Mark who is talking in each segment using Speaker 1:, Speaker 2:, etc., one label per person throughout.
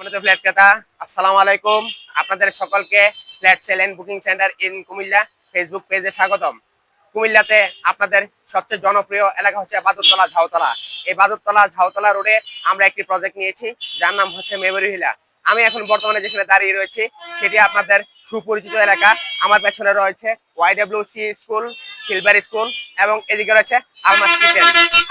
Speaker 1: সম্মানিত ফ্ল্যাট ক্রেতা, আসসালামু আলাইকুম। আপনাদের সকলকে flat sale and booking centre in Comilla Facebook পেজে স্বাগতম। কুমিল্লাতে আপনাদের সবচেয়ে জনপ্রিয় এলাকা হচ্ছে বাদুরতলা, ঝাউতলা। এই বাদুরতলা, ঝাউতলা রোডে আমরা একটি প্রজেক্ট নিয়েছি, যার নাম হচ্ছে মেমোরি হিলা আমি এখন বর্তমানে যেখানে দাঁড়িয়ে রয়েছি, সেটি আপনাদের সুপরিচিত এলাকা। আমার পেছনে রয়েছে YW C school silver school এবং এদিকে রয়েছে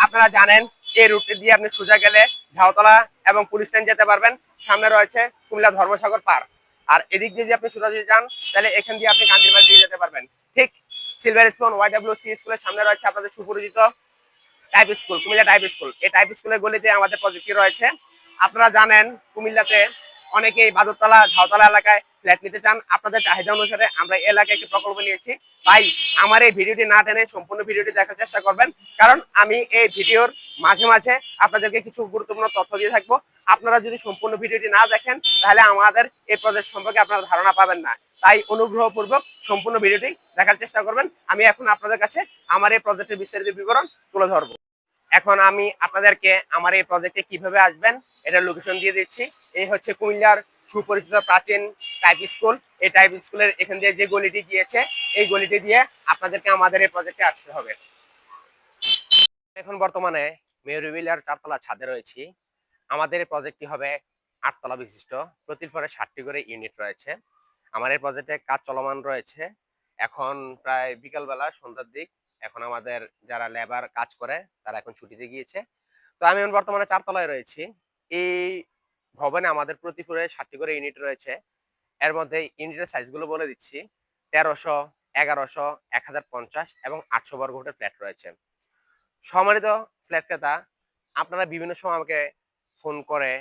Speaker 1: আপনারা জানেন, এই রুটটি দিয়ে আপনি সোজা গেলে ঝাউতলা এবং পুলিশ স্ট্যান্ড যেতে পারবেন। সামনে রয়েছে কুমিল্লা ধর্মসাগর পার্ক আর এদিক দিয়ে যদি আপনি সোজা যদি যান, তাহলে এখান দিয়ে আপনি কান্দিরবাড়ি দিয়ে যেতে পারবেন। ঠিক সিলভার স্পুন ওয়াইডাব্লিউ সি স্কুলের সামনে রয়েছে আপনাদের সুপরিচিত type school Comilla type school এই টাইপ স্কুলের গলিতে আমাদের প্রযুক্তি রয়েছে। আপনারা জানেন কুমিল্লাতে অনেকেই বাদুরতলা, ঝাউতলা এলাকায় ফ্ল্যাট নিতে চান। আপনাদের চাহিদা অনুসারে আমরা এলাকায় একটি প্রকল্প নিয়েছি। তাই আমার এই ভিডিওটি না টেনে সম্পূর্ণ ভিডিওটি দেখার চেষ্টা করবেন। কারণ আমি এই ভিডিওর মাঝে মাঝে আপনাদেরকে কিছু গুরুত্বপূর্ণ তথ্য দিয়ে থাকব। আপনারা যদি সম্পূর্ণ ভিডিওটি না দেখেন, তাহলে আমাদের এই প্রজেক্ট সম্পর্কে আপনারা ধারণা পাবেন না। তাই অনুগ্রহপূর্বক সম্পূর্ণ ভিডিওটি দেখার চেষ্টা করবেন। আমি এখন আপনাদের কাছে আমার এই প্রজেক্টের বিস্তারিত বিবরণ তুলে ধরবো। এখন আমি আপনাদেরকে আমার এই প্রজেক্টে কীভাবে আসবেন এটা লোকেশন দিয়ে দিচ্ছি। এই হচ্ছে কুমিল্লার সুপরিচিত প্রাচীন টাইপ স্কুল এই টাইপ স্কুলের এখান দিয়ে যে গলিটি গিয়েছে, এই গলিটি দিয়ে আপনাদেরকে আমাদের এই প্রজেক্টে আসতে হবে। এখন বর্তমানে মেয়রিবিলার চারতলা ছাদে রয়েছি। আমাদের এই প্রজেক্টটি হবে আটতলা বিশিষ্ট। প্রতি ফ্লোরে ষাটটি করে ইউনিট রয়েছে। আমার এই প্রজেক্টে কাজ চলমান রয়েছে। এখন প্রায় বিকালবেলা, সন্ধ্যার দিক। এখন আমাদের যারা লেবার কাজ করে, তারা এখন ছুটিতে গিয়েছে। তো আমি বর্তমানে চারতলায় রয়েছি। এই ভবনে আমাদের প্রতি ফ্লোরে ষাটটি করে ইউনিট রয়েছে। এর মধ্যে ইউনিটের সাইজগুলো বলে দিচ্ছি। তেরোশো, এগারোশো এক হাজার পঞ্চাশ এবং আটশো বর্গ ফুটের ফ্ল্যাট রয়েছে। সম্মানিত ফ্ল্যাট ক্রেতা, আপনারা বিভিন্ন সময় আমাকে ফোন করে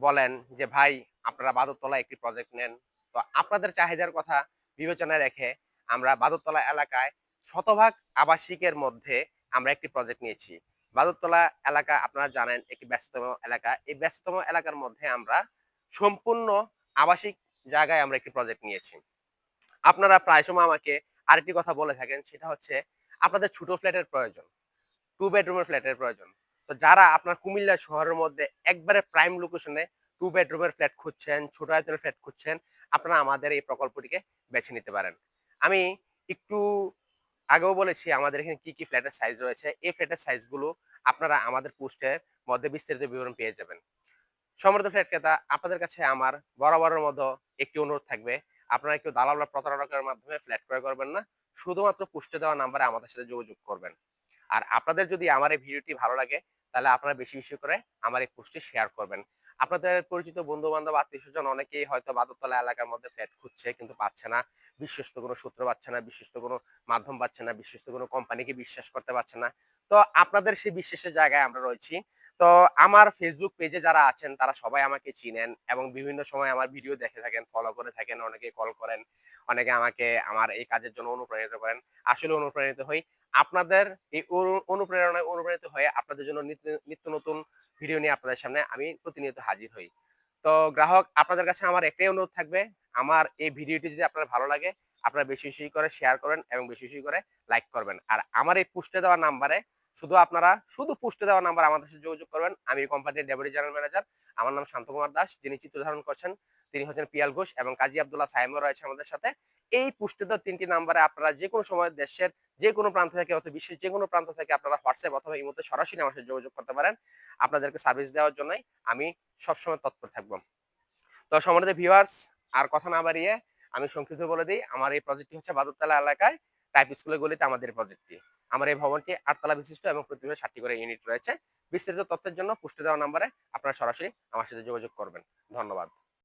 Speaker 1: বলেন যে, ভাই, আপনারা বাদরতলা একটি প্রজেক্ট নেন। তো আপনাদের চাহিদার কথা বিবেচনায় রেখে আমরা বাদরতলা এলাকায় শতভাগ আবাসিকের মধ্যে আমরা একটি প্রজেক্ট নিয়েছি। বাদরতলা এলাকা আপনারা জানেন, একটি ব্যস্ততম এলাকা। এই ব্যস্ততম এলাকার মধ্যে আমরা সম্পূর্ণ আবাসিক জায়গায় আমরা একটি প্রজেক্ট নিয়েছি। আপনারা প্রায় সময় আমাকে আরেকটি কথা বলে থাকেন, সেটা হচ্ছে আপনাদের ছোট ফ্ল্যাটের প্রয়োজন টু বেডরুমের ফ্ল্যাটের প্রয়োজন। তো যারা আপনার কুমিল্লা শহরের মধ্যে একবারে প্রাইম লোকেশনে টু বেডরুমের ফ্ল্যাট খুঁজছেন, ছোট আয়তনের ফ্ল্যাট খুঁজছেন, আপনারা আমাদের এই প্রকল্পটিকে বেছে নিতে পারেন। আমি একটু আগেও বলেছি আমাদের এখানে কি কি ফ্ল্যাটের সাইজ রয়েছে। এই ফ্ল্যাটের সাইজগুলো আপনারা আমাদের পোস্টের মধ্যে বিস্তারিত বিবরণ পেয়ে যাবেন। সমৃদ্ধ ফ্ল্যাট ক্রেতা, আপনাদের কাছে আমার বরাবরের মতো একটি অনুরোধ থাকবে। আপনারা কেউ দালাল বা প্রতারণার মাধ্যমে ফ্ল্যাট ক্রয় করবেন না, শুধুমাত্র পোস্টে দেওয়া নাম্বারে আমাদের সাথে যোগাযোগ করবেন। আর আপনাদের যদি আমার এই ভিডিওটি ভালো লাগে, তাহলে আপনারা বেশি বেশি করে আমার এই পোস্টটি শেয়ার করবেন। আপনাদের পরিচিত বন্ধু বান্ধব আত্মীয় স্বজন অনেকেই হয়তো বাদরতলা এলাকার মধ্যে ফ্ল্যাট খুঁজছে কিন্তু পাচ্ছে না। বিশ্বস্ত কোনো সূত্র পাচ্ছে না, বিশ্বস্ত কোনো মাধ্যম পাচ্ছে না, বিশ্বস্ত কোনো কোম্পানিকে বিশ্বাস করতে পারছে না। তো আপনাদের সেই বিশ্বাসের জায়গায় আমরা রয়েছি। তো আমার ফেসবুক পেজে যারা আছেন, তারা সবাই আমাকে চিনেন এবং বিভিন্ন সময় আমার ভিডিও দেখে থাকেন ফলো করে থাকেন, অনেকে কল করেন, অনেকে আমাকে আমার এই কাজের জন্য অনুপ্রাণিত করেন। আসলে অনুপ্রাণিত হই। আপনাদের এই অনু- অনুপ্রেরণায় অনুপ্রাণিত হয়ে আপনাদের জন্য নিত্য নতুন ভিডিও নিয়ে আপনাদের সামনে আমি প্রতিনিয়ত হাজির হই। তো গ্রাহক, আপনাদের কাছে আমার একটাই অনুরোধ থাকবে। আমার এই ভিডিওটি যদি আপনার ভালো লাগে আপনারা বেশি বেশি করে শেয়ার করেন এবং বেশি বেশি করে লাইক করবেন। আর আমার এই পুষ্টে দেওয়া নাম্বারে শুধু আপনারা, শুধু পুষ্টে দেওয়া নাম্বার আমাদের সাথে যোগাযোগ করবেন। আমি কোম্পানির ডেপুটি জেনারেল ম্যানেজার আমার নাম শান্তকুমার দাস, যিনি চিত্র ধারণ করছেন, তিনি হচ্ছেন পিয়াল ঘোষ এবং কাজী আব্দুল্লাহ সাইমও রয়েছে আমাদের সাথে। এই পুষ্টে দেওয়া তিনটি নাম্বারে আপনারা যে কোনো সময় দেশের যে কোনো প্রান্ত থেকে অথবা বিশ্বের যে কোনো প্রান্ত থেকে আপনারা হোয়াটসঅ্যাপ অথবা এই মধ্যে সরাসরি আমার সাথে যোগাযোগ করতে পারেন। আপনাদেরকে সার্ভিস দেওয়ার জন্যই আমি সবসময় তৎপর থাকব। তো সম্মানিত ভিউয়ার্স আর কথা না বাড়িয়ে আমি সংক্ষিপ্ত বলে দিই, আমার এই প্রজেক্টটি হচ্ছে বাদরতলা এলাকায় টাইপ স্কুলের গলিতে আমাদের প্রজেক্টটি আমার এই ভবনটি আটতলা বিশিষ্ট এবং প্রতিদিন ষাটটি করে ইউনিট রয়েছে। বিস্তারিত তথ্যের জন্য পুষ্টি দেওয়া নাম্বারে আপনারা সরাসরি আমার সাথে যোগাযোগ করবেন। ধন্যবাদ।